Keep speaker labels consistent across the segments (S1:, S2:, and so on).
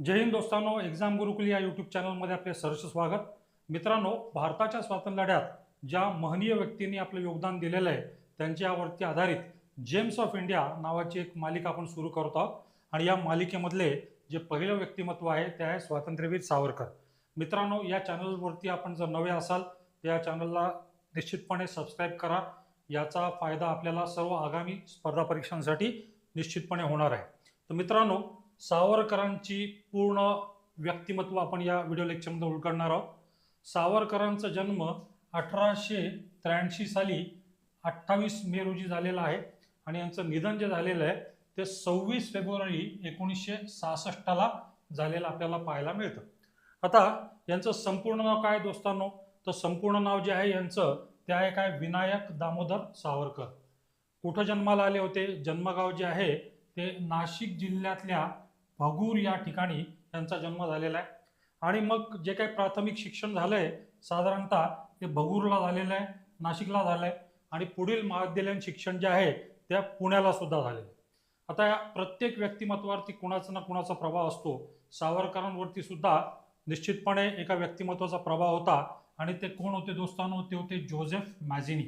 S1: जय हिंद दोस्तांनो एक्झाम गुरुकुल या यूट्यूब चॅनलमध्ये आपले सहर्ष स्वागत. मित्रांनो भारताच्या स्वातंत्र्य लढ्यात ज्या महनीय व्यक्तींनी आपलं योगदान दिलेलं आहे त्यांच्यावरती आधारित जेम्स ऑफ इंडिया नावाची एक मालिका आपण सुरू करत आहोत. आणि या मालिकेमधले जे पहिलं व्यक्तिमत्व आहे ते आहे स्वातंत्र्यवीर सावरकर. मित्रांनो या चॅनलवरती आपण जर नवे असाल तर या चॅनलला निश्चितपणे सबस्क्राईब करा. याचा फायदा आपल्याला सर्व आगामी स्पर्धा परीक्षांसाठी निश्चितपणे होणार आहे. तर मित्रांनो सावरकरांची पूर्ण व्यक्तिमत्व आपण या व्हिडिओ लेक्चरमध्ये उलगडणार आहोत. सावरकरांचा जन्म अठराशे त्र्याऐंशी साली अठ्ठावीस मे रोजी झालेला आहे आणि यांचं निधन जे झालेलं आहे ते सव्वीस फेब्रुवारी एकोणीसशे सहासष्टला झालेलं आपल्याला पाहायला मिळतं. आता यांचं संपूर्ण नाव काय दोस्तांनो? तर संपूर्ण नाव जे आहे यांचं ते आहे काय? विनायक दामोदर सावरकर. कुठं जन्माला आले होते? जन्मगाव जे आहे ते नाशिक जिल्ह्यातल्या भगूर या ठिकाणी त्यांचा जन्म झालेला आहे. आणि मग जे काही प्राथमिक शिक्षण झालंय साधारणतः ते भगूरला झालेलं आहे नाशिकला झालं आहे आणि पुढील महाविद्यालयीन शिक्षण जे आहे ते पुण्याला सुद्धा झालेलं आहे. आता या प्रत्येक व्यक्तिमत्वावरती कुणाचा ना कुणाचा प्रभाव असतो. सावरकरांवरती सुद्धा निश्चितपणे एका व्यक्तिमत्वाचा प्रभाव होता. आणि ते कोण होते? दोस्तांनो ते होते जोझेफ मॅझिनी.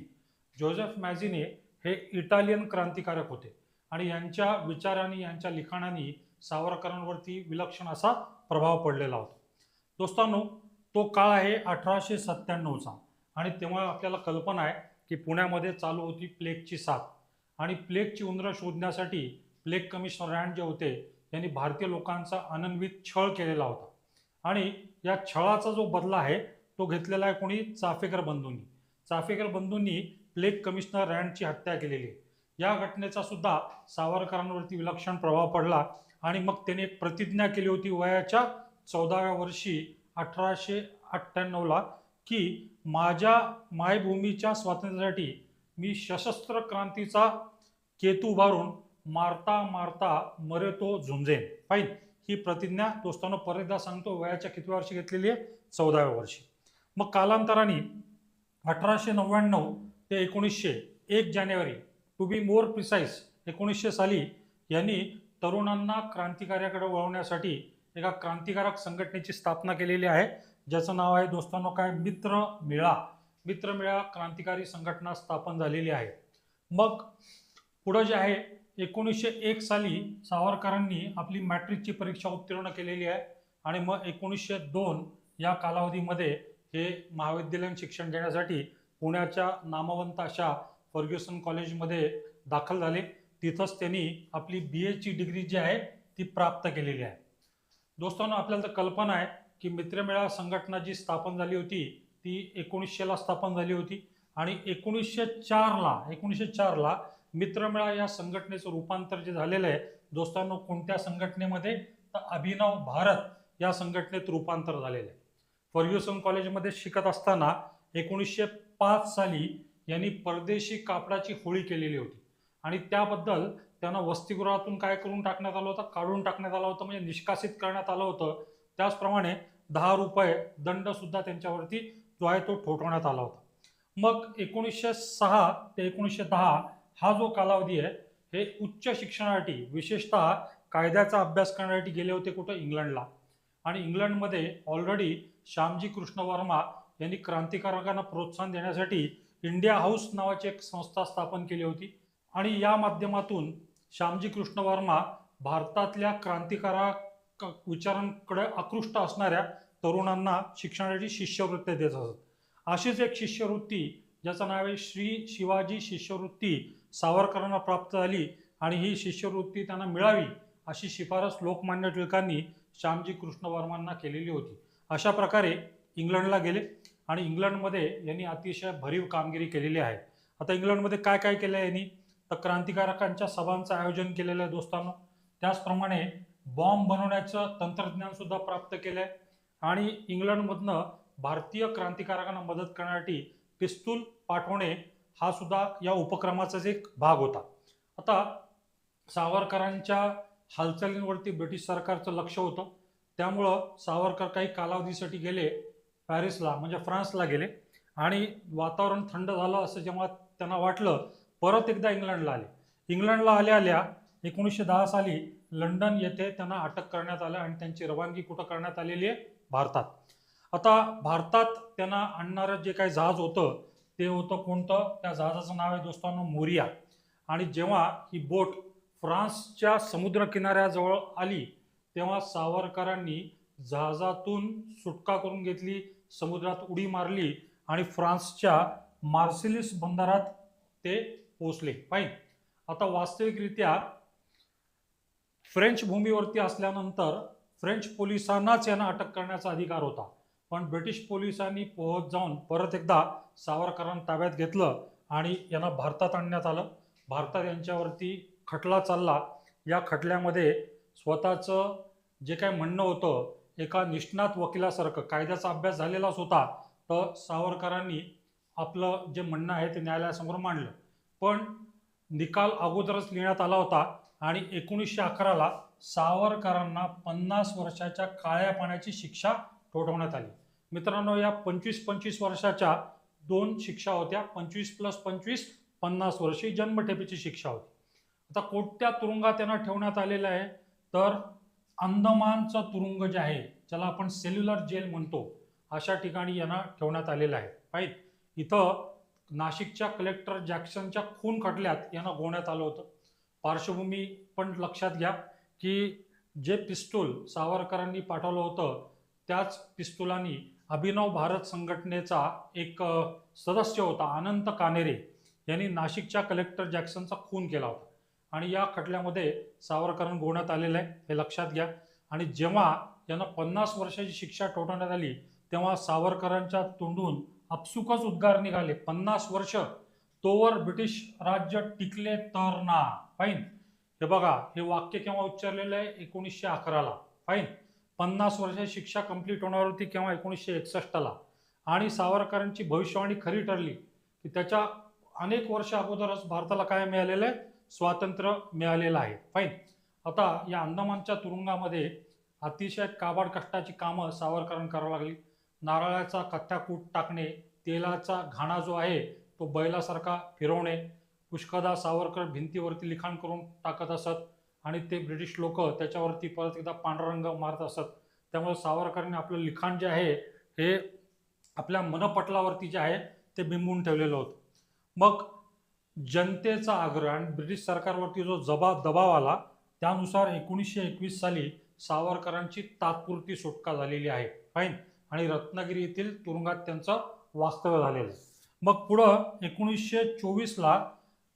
S1: जोझेफ मॅझिनी हे इटालियन क्रांतिकारक होते. आणि यांच्या विचारांनी यांच्या लिखाणांनी सावरकरांवरती विलक्षण असा प्रभाव पडलेला होता. दोस्तांनो तो काळ आहे अठराशे सत्त्याण्णवचा आणि तेव्हा आपल्याला कल्पना आहे की पुण्यामध्ये चालू होती प्लेगची साथ. आणि प्लेगची उंदरं शोधण्यासाठी प्लेग कमिशनर रँड जे होते यांनी भारतीय लोकांचा अनन्वित छळ केलेला होता. आणि या छळाचा जो बदला आहे तो घेतलेला आहे कोणी? चाफेकर बंधूंनी. चाफेकर बंधूंनी प्लेग कमिशनर रँडची हत्या केलेली आहे. या घटनेचा सुद्धा सावरकरांवरती विलक्षण प्रभाव पडला आणि मग त्याने एक प्रतिज्ञा केली होती वयाच्या चौदाव्या वर्षी अठराशे अठ्ठ्याण्णवला की माझ्या मायभूमीच्या स्वातंत्र्यासाठी मी सशस्त्र क्रांतीचा केतू उभारून मारता मारता मरे तो झुंजेन. फाईन ही प्रतिज्ञा दोस्तांनो परत एकदा सांगतो वयाच्या किती वर्षी घेतलेली आहे? चौदाव्या वर्षी. मग कालांतराने अठराशे नव्याण्णव ते एकोणीसशे एक जानेवारी टू बी मोर प्रिसाईस एकोणीसशे साली यांनी तरुणांना क्रांतिकार्याकडे वळवण्यासाठी एका क्रांतिकारक संघटनेची स्थापना केलेली आहे. ज्याचं नाव आहे दोस्तांनो काय? मित्र मेळा. मित्र मेळा क्रांतिकारी संघटना स्थापन झालेली आहे. मग पुढं जे आहे एकोणीसशे एक साली सावरकरांनी आपली मॅट्रिकची परीक्षा उत्तीर्ण केलेली आहे. आणि मग एकोणीसशे दोन या कालावधीमध्ये हे महाविद्यालयीन शिक्षण घेण्यासाठी पुण्याच्या नामवंत अशा फर्ग्युसन कॉलेजमध्ये दाखल झाले. तिथंच त्यांनी आपली बी एची डिग्री जी आहे ती प्राप्त केलेली आहे. दोस्तांनो आपल्याला तर कल्पना आहे की मित्रमेळा संघटना जी स्थापन झाली होती ती एकोणीसशेला स्थापन झाली होती. आणि एकोणीसशे चारला एकोणीसशे चारला मित्रमेळा या संघटनेचं रूपांतर जे झालेलं आहे दोस्तांनो कोणत्या संघटनेमध्ये? तर अभिनव भारत या संघटनेत रूपांतर झालेलं आहे. फर्ग्युसन कॉलेजमध्ये शिकत असताना एकोणीसशे पाच साली यांनी परदेशी कापडाची होळी केलेली होती. आणि त्याबद्दल त्यांना वसतिगृहातून काय करून टाकण्यात आलं होतं? काढून टाकण्यात आलं होतं म्हणजे निष्कासित करण्यात आलं होतं. त्याचप्रमाणे दहा रुपये दंड सुद्धा त्यांच्यावरती जो आहे तो ठोठवण्यात आला होता. मग एकोणीसशे सहा ते एकोणीसशे दहा हा जो कालावधी आहे हे उच्च शिक्षणासाठी विशेषतः कायद्याचा अभ्यास करण्यासाठी गेले होते कुठं? इंग्लंडला. आणि इंग्लंडमध्ये ऑलरेडी श्यामजी कृष्ण वर्मा यांनी क्रांतिकारकांना प्रोत्साहन देण्यासाठी इंडिया हाऊस नावाची एक संस्था स्थापन केली होती. आणि या माध्यमातून श्यामजी कृष्ण वर्मा भारतातल्या क्रांतिकारा विचारांकडे आकृष्ट असणाऱ्या तरुणांना शिक्षणाची शिष्यवृत्ती देत असत. अशीच एक शिष्यवृत्ती ज्याचं नाव आहे श्री शिवाजी शिष्यवृत्ती सावरकरांना प्राप्त झाली आणि ही शिष्यवृत्ती त्यांना मिळावी अशी शिफारस लोकमान्य टिळकांनी श्यामजी कृष्ण वर्मांना केलेली होती. अशा प्रकारे इंग्लंडला गेले आणि इंग्लंडमध्ये यांनी अतिशय भरीव कामगिरी केलेली आहे. आता इंग्लंडमध्ये काय काय केलं आहे यांनी? तर क्रांतिकारकांच्या सभांचं आयोजन केलेलं आहे दोस्तांनो. त्याचप्रमाणे बॉम्ब बनवण्याचं तंत्रज्ञान सुद्धा प्राप्त केलं आहे आणि इंग्लंडमधनं भारतीय क्रांतिकारकांना मदत करण्यासाठी पिस्तूल पाठवणे हा सुद्धा या उपक्रमाचाच एक भाग होता. आता सावरकरांच्या हालचालींवरती ब्रिटिश सरकारचं लक्ष होतं. त्यामुळं सावरकर काही कालावधीसाठी गेले पॅरिसला म्हणजे फ्रान्सला गेले. आणि वातावरण थंड झालं असं जेव्हा त्यांना वाटलं परत एकदा इंग्लंडला आले. इंग्लंडला आल्या आल्या एकोणीसशे दहा साली लंडन येथे त्यांना अटक करण्यात आलं आणि त्यांची रवानगी कुठं करण्यात आलेली आहे? भारतात. आता भारतात त्यांना आणणारं जे काही जहाज होतं ते होतं कोणतं? त्या जहाजाचं नाव आहे दोस्तांनो मोरिया. आणि जेव्हा ही बोट फ्रान्सच्या समुद्र किनाऱ्याजवळ आली तेव्हा सावरकरांनी जहाजातून सुटका करून घेतली समुद्रात उडी मारली आणि फ्रान्सच्या मार्सिलिस बंदरात ते पोचले फाईन आता वास्तविकरित्या फ्रेंच भूमीवरती असल्यानंतर फ्रेंच पोलिसांनाच यांना अटक करण्याचा अधिकार होता. पण ब्रिटिश पोलिसांनी पोहोच जाऊन परत एकदा सावरकरांना ताब्यात घेतलं आणि यांना भारतात आणण्यात आलं. भारतात यांच्यावरती खटला चालला. या खटल्यामध्ये स्वतःचं जे काय म्हणणं होतं एका निष्णात वकिलासारखं कायद्याचा अभ्यास झालेलाच होता तर सावरकरांनी आपलं जे म्हणणं आहे ते न्यायालयासमोर मांडलं. पण निकाल अगोदरच लिहिण्यात आला होता आणि एकोणीसशे अकराला सावरकरांना पन्नास वर्षाच्या काळ्या पाण्याची शिक्षा ठोठवण्यात आली. मित्रांनो या पंचवीस पंचवीस वर्षाच्या दोन शिक्षा होत्या. पंचवीस प्लस पंचवीस पन्नास वर्षी जन्मठेपेची शिक्षा होती. आता कोणत्या तुरुंगात त्यांना ठेवण्यात आलेलं आहे. तर अंदमानचं तुरुंग जे आहे ज्याला आपण सेल्युलर जेल म्हणतो अशा ठिकाणी यांना ठेवण्यात आलेलं आहे. पाहिजे इथं नाशिकच्या कलेक्टर जॅक्सनच्या खून खटल्यात यांना गोवण्यात आलं होतं. पार्श्वभूमी पण लक्षात घ्या की जे पिस्तूल सावरकरांनी पाठवलं होतं त्याच पिस्तुलांनी अभिनव भारत संघटनेचा एक सदस्य होता अनंत कानेरे यांनी नाशिकच्या कलेक्टर जॅक्सनचा खून केला होता. आणि या खटल्यामध्ये सावरकरांना गोवण्यात आलेलं आहे हे लक्षात घ्या. आणि जेव्हा यांना पन्नास वर्षाची शिक्षा ठोठवण्यात आली तेव्हा सावरकरांच्या तोंडून आपसुकच उद्गार निघाले. पन्नास वर्ष तोवर ब्रिटिश राज्य टिकले तर ना. फाईन? हे बघा हे वाक्य केव्हा उच्चारलेलं आहे? एकोणीसशे अकराला. फाईन? पन्नास वर्ष शिक्षा कंप्लीट होणार होती केव्हा? एकोणीसशे एकसष्टला. आणि सावरकरांची भविष्यवाणी खरी ठरली की त्याच्या अनेक वर्ष अगोदरच भारताला काय मिळालेलं आहे? स्वातंत्र्य मिळालेलं आहे. फाईन? आता या अंदमानच्या तुरुंगामध्ये अतिशय काबाड कष्टाची कामं सावरकरांना करावं लागली. नारळाचा कथ्याकूट टाकणे तेलाचा घाणा जो आहे तो बैलासारखा फिरवणे पुष्कदा सावरकर भिंतीवरती लिखाण करून टाकत असत आणि ते ब्रिटिश लोक त्याच्यावरती परत एकदा पांढरा रंग मारत असत. त्यामुळे सावरकरांनी आपलं लिखाण जे आहे हे आपल्या मनपटलावरती जे आहे ते बिंबून ठेवलेलं होतं. मग जनतेचा आग्रह आणि ब्रिटिश सरकारवरती जो जबा दबाव आला त्यानुसार एकोणीसशे एकवीस साली सावरकरांची तात्पुरती सुटका झालेली आहे. फाईन? आणि रत्नागिरी येथील तुरुंगात त्यांचं वास्तव्य झालेलं मग पुढं एकोणीसशे चोवीसला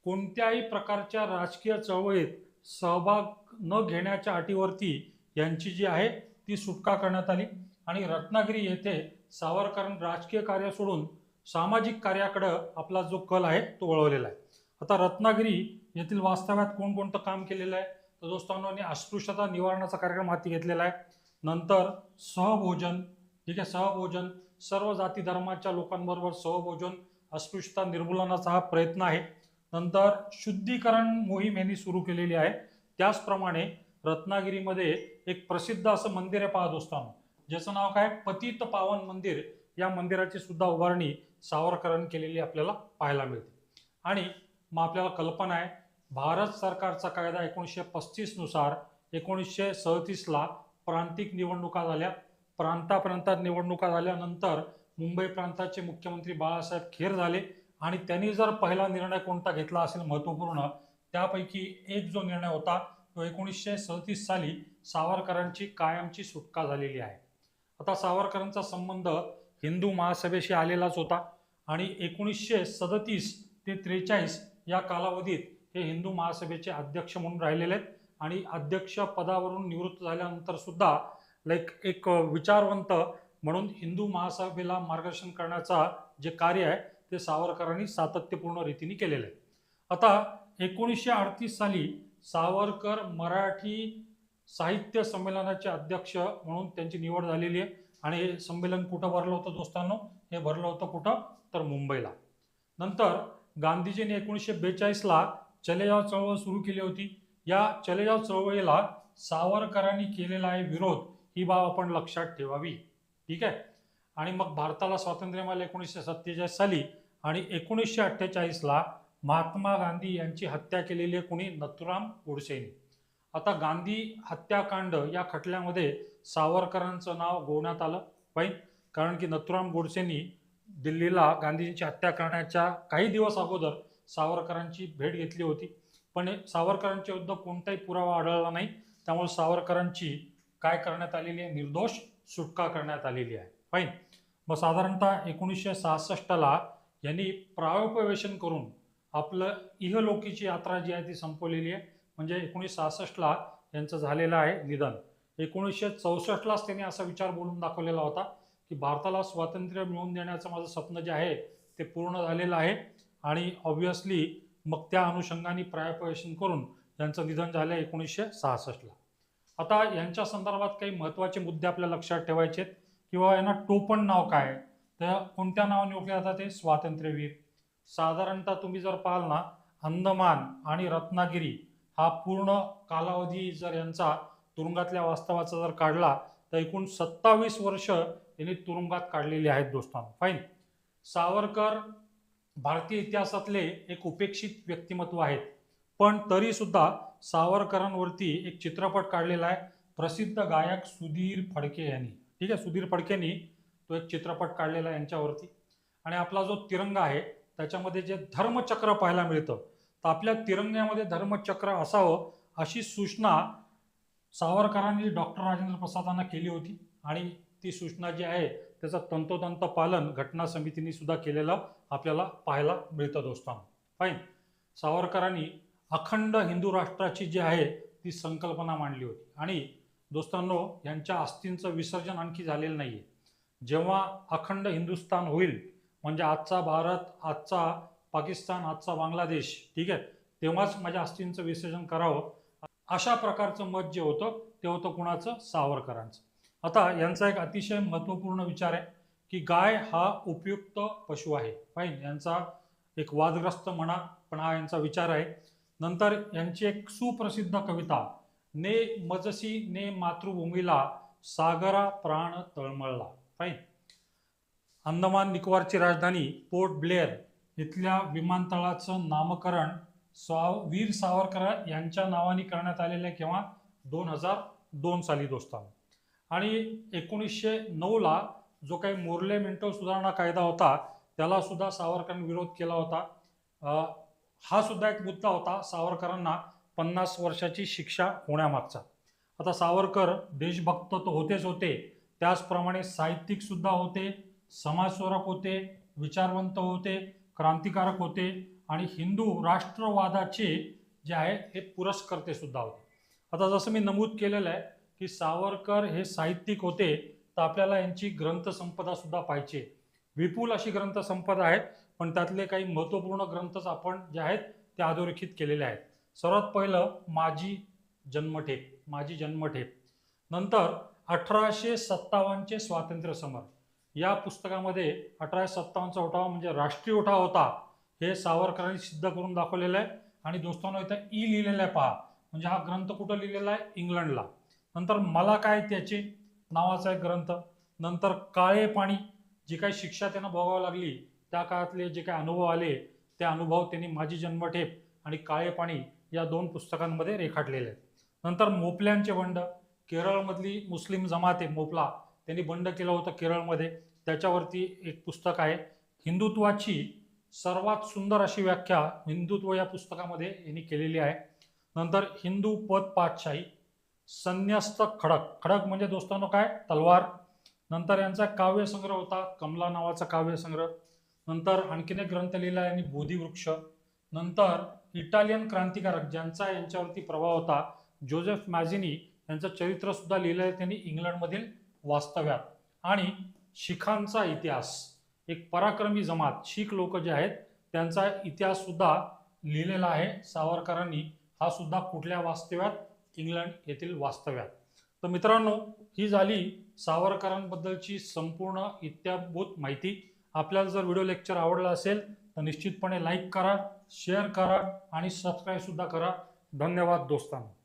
S1: कोणत्याही प्रकारच्या राजकीय चळवळीत सहभाग न घेण्याच्या अटीवरती यांची जी आहे ती सुटका करण्यात आली. आणि रत्नागिरी येथे सावरकरांनी राजकीय कार्य सोडून सामाजिक कार्याकडं आपला जो कल आहे तो वळवलेला आहे. आता रत्नागिरी येथील वास्तव्यात कोणकोणतं काम केलेलं आहे? तर दोस्तांनो अस्पृश्यता निवारणाचा कार्यक्रम हाती घेतलेला आहे. नंतर सहभोजन ठीक आहे सहभोजन. सर्व जाती धर्माच्या लोकांबरोबर सहभोजन अस्पृश्यता निर्मूलनाचा हा प्रयत्न आहे. नंतर शुद्धीकरण मोहीम यांनी सुरू केलेली आहे. त्याचप्रमाणे रत्नागिरीमध्ये एक प्रसिद्ध असं मंदिर आहे पाहत दोस्तांनो ज्याचं नाव काय? पतित पावन मंदिर. या मंदिराची सुद्धा उभारणी सावरकरांनी केलेली आपल्याला पाहायला मिळते. आणि मग आपल्याला कल्पना आहे भारत सरकारचा कायदा एकोणीसशे पस्तीसनुसार एकोणीसशे सदतीसला प्रांतिक निवडणुका झाल्या. प्रांताप्रांतात निवडणुका झाल्यानंतर मुंबई प्रांताचे मुख्यमंत्री बाळासाहेब खेर झाले आणि त्यांनी जर पहिला निर्णय कोणता घेतला असेल महत्त्वपूर्ण त्यापैकी एक जो निर्णय होता तो एकोणीसशे सदतीस साली सावरकरांची कायमची सुटका झालेली आहे. आता सावरकरांचा संबंध हिंदू महासभेशी आलेलाच होता आणि एकोणीसशे सदतीस ते त्रेचाळीस या कालावधीत हे हिंदू महासभेचे अध्यक्ष म्हणून राहिलेले आहेत आणि अध्यक्ष पदावरून निवृत्त झाल्यानंतर सुद्धा लाईक एक विचारवंत म्हणून हिंदू महासभेला मार्गदर्शन करण्याचा जे कार्य आहे ते सावरकरांनी सातत्यपूर्ण रीतीने केलेलं आहे. आता एकोणीसशे अडतीस साली सावरकर मराठी साहित्य संमेलनाचे अध्यक्ष म्हणून त्यांची निवड झालेली आहे आणि हे संमेलन कुठं भरलं होतं दोस्तांनो? हे भरलं होतं कुठं? तर मुंबईला. नंतर गांधीजींनी एकोणीसशे बेचाळीसला चलेजाव चळवळ सुरू केली होती. या चलेजाव चळवळीला सावरकरांनी केलेला आहे विरोध ही बाब आपण लक्षात ठेवावी. ठीक आहे? आणि मग भारताला स्वातंत्र्य मिळालं एकोणीसशे सत्तेचाळीस साली आणि एकोणीसशे अठ्ठेचाळीसला महात्मा गांधी यांची हत्या केलेली आहे कुणी? नथुराम गोडसेने. आता गांधी हत्याकांड या खटल्यामध्ये सावरकरांचं नाव गोवण्यात आलं. पाहिजे कारण की नथुराम गोडसेंनी दिल्लीला गांधीजींची हत्या करण्याच्या काही दिवस अगोदर सावरकरांची भेट घेतली होती. पण हे सावरकरांच्या विरुद्ध कोणताही पुरावा आढळला नाही. त्यामुळे सावरकरांची काय करण्यात आलेली आहे? निर्दोष सुटका करण्यात आलेली आहे. फाईन मग साधारणतः एकोणीसशे सहासष्टला यांनी प्रायोपवेशन करून आपलं इहलोकीची यात्रा जी आहे ती संपवलेली आहे. म्हणजे एकोणीसशे सहासष्टला यांचं झालेलं आहे निधन. एकोणीसशे चौसष्टलाच त्यांनी असा विचार बोलून दाखवलेला होता की भारताला स्वातंत्र्य मिळवून देण्याचं माझं स्वप्न जे आहे ते पूर्ण झालेलं आहे. आणि ऑब्व्हियसली मग त्या अनुषंगाने प्रायोपवेशन करून त्यांचं निधन झालं एकोणीसशे सहासष्टला. आता यांच्या संदर्भात काही महत्त्वाचे मुद्दे आपल्या लक्षात ठेवायचे आहेत किंवा यांना टोपण नाव काय आहे? तर कोणत्या नावाने ओळखले जातात ते? स्वातंत्र्यवीर. साधारणतः तुम्ही जर पाहाल ना अंदमान आणि रत्नागिरी हा पूर्ण कालावधी जर यांचा तुरुंगातल्या वास्तवाचा जर काढला तर एकूण सत्तावीस वर्ष यांनी तुरुंगात काढलेली आहेत दोस्तांनो. फाईन सावरकर भारतीय इतिहासातले एक उपेक्षित व्यक्तिमत्व आहेत. पण तरीसुद्धा सावरकरांवरती एक चित्रपट काढलेला आहे. प्रसिद्ध गायक सुधीर फडके यांनी. ठीक आहे? सुधीर फडकेंनी तो एक चित्रपट काढलेला आहे यांच्यावरती. आणि आपला जो तिरंगा आहे त्याच्यामध्ये जे धर्मचक्र पाहायला मिळतं तर आपल्या तिरंग्यामध्ये धर्मचक्र असावं अशी सूचना सावरकरांनी डॉक्टर राजेंद्र प्रसादांना केली होती. आणि ती सूचना जी आहे त्याचं तंतोतंत पालन घटना समितीने सुद्धा केलेलं आपल्याला पाहायला मिळतं दोस्तांनो. फाईन सावरकरांनी अखंड हिंदू राष्ट्राची जी आहे ती संकल्पना मांडली होती. आणि दोस्तांनो यांच्या अस्थींचं विसर्जन आणखी झालेलं नाही आहे जेव्हा अखंड हिंदुस्थान होईल म्हणजे आजचा भारत आजचा पाकिस्तान आजचा बांगलादेश ठीक आहे तेव्हाच माझ्या अस्थींचं विसर्जन करावं. अशा प्रकारचं मत जे होतं ते होतं कुणाचं? सावरकरांचं. आता यांचा एक अतिशय महत्त्वपूर्ण विचार आहे की गाय हा उपयुक्त पशु आहे. फाईन यांचा एक वादग्रस्त म्हणा पण हा यांचा विचार आहे. नंतर यांची एक सुप्रसिद्ध कविता ने मजसी ने मातृभूमीला सागरा प्राण तळमळला. फाईन अंदमान निकोबारची राजधानी पोर्ट ब्लेअर इथल्या विमानतळाचं नामकरण स्वाव वीर सावरकर यांच्या नावाने करण्यात आलेलं आहे किंवा दोन हजार दोन साली दोस्तांनो. आणि एकोणीसशे नऊला जो काही मोर्ले मिंटो सुधारणा कायदा होता त्याला सुद्धा सावरकरांनी विरोध केला होता. हा सुद्धा एक मुद्दा होता सावरकरांना पन्नास वर्षाची शिक्षा होण्यामागचा. आता सावरकर देशभक्त तर होतेच होते त्याचप्रमाणे साहित्यिक सुद्धा होते समाजस्वरक होते विचारवंत होते क्रांतिकारक होते आणि हिंदू राष्ट्रवादाचे जे आहे हे पुरस्कर्ते सुद्धा होते. आता जसं मी नमूद केलेलं आहे की सावरकर हे साहित्यिक होते तर आपल्याला यांची ग्रंथसंपदा सुद्धा पाहिजे. विपुल अशी ग्रंथसंपदा आहेत पण त्यातले काही महत्त्वपूर्ण ग्रंथच आपण जे आहेत ते अधोरेखित केलेले आहेत. सर्वात पहिलं माझी जन्मठेप माझी जन्मठेप. नंतर अठराशे सत्तावन्नचे स्वातंत्र्य समर. या पुस्तकामध्ये अठराशे सत्तावन्नचा उठाव म्हणजे राष्ट्रीय उठाव होता हे सावरकरांनी सिद्ध करून दाखवलेलं आहे. आणि दोस्तांनो इथं ई लिहिलेलं आहे पहा. म्हणजे हा ग्रंथ कुठं लिहिलेला आहे? इंग्लंडला. नंतर मला काय त्याचे नावाचा एक ग्रंथ. नंतर काळे पाणी जी काही शिक्षा त्यांना भोगावं लागली त्या काळातले जे काही अनुभव आले ते अनुभव त्यांनी माझी जन्मठेप आणि काळे पाणी या दोन पुस्तकांमध्ये रेखाटलेले आहेत. नंतर मोपल्यांचे बंड केरळमधली मुस्लिम जमात आहे मोपला त्यांनी बंड केलं होतं केरळमध्ये. त्याच्यावरती एक पुस्तक आहे हिंदुत्वाची सर्वात सुंदर अशी व्याख्या हिंदुत्व या पुस्तकामध्ये यांनी केलेली आहे. नंतर हिंदू पद पातशाही संन्यस्त खडक खडक म्हणजे दोस्तांनो काय? तलवार. नंतर यांचा काव्यसंग्रह होता कमला नावाचा काव्यसंग्रह. नंतर आणखीन एक ग्रंथ लिहिला यांनी बोधिवृक्ष. नंतर इटालियन क्रांतिकारक ज्यांचा यांच्यावरती प्रभाव होता जोजेफ मॅझिनी यांचं चरित्र सुद्धा लिहिलं आहे त्यांनी इंग्लंडमधील वास्तव्यात. आणि शिखांचा इतिहास एक पराक्रमी जमात शीख लोक जे आहेत त्यांचा इतिहास सुद्धा लिहिलेला आहे. सावरकरांनी हा सुद्धा कुठल्या वास्तव्यात? इंग्लंड येथील वास्तव्यात. तर मित्रांनो ही झाली सावरकरांबद्दलची संपूर्ण इत्याभूत माहिती. आपल्याला जर व्हिडिओ लेक्चर आवडला असेल तर निश्चितपणे लाईक करा शेअर करा आणि सबस्क्राईबसुद्धा करा. धन्यवाद दोस्तांनो.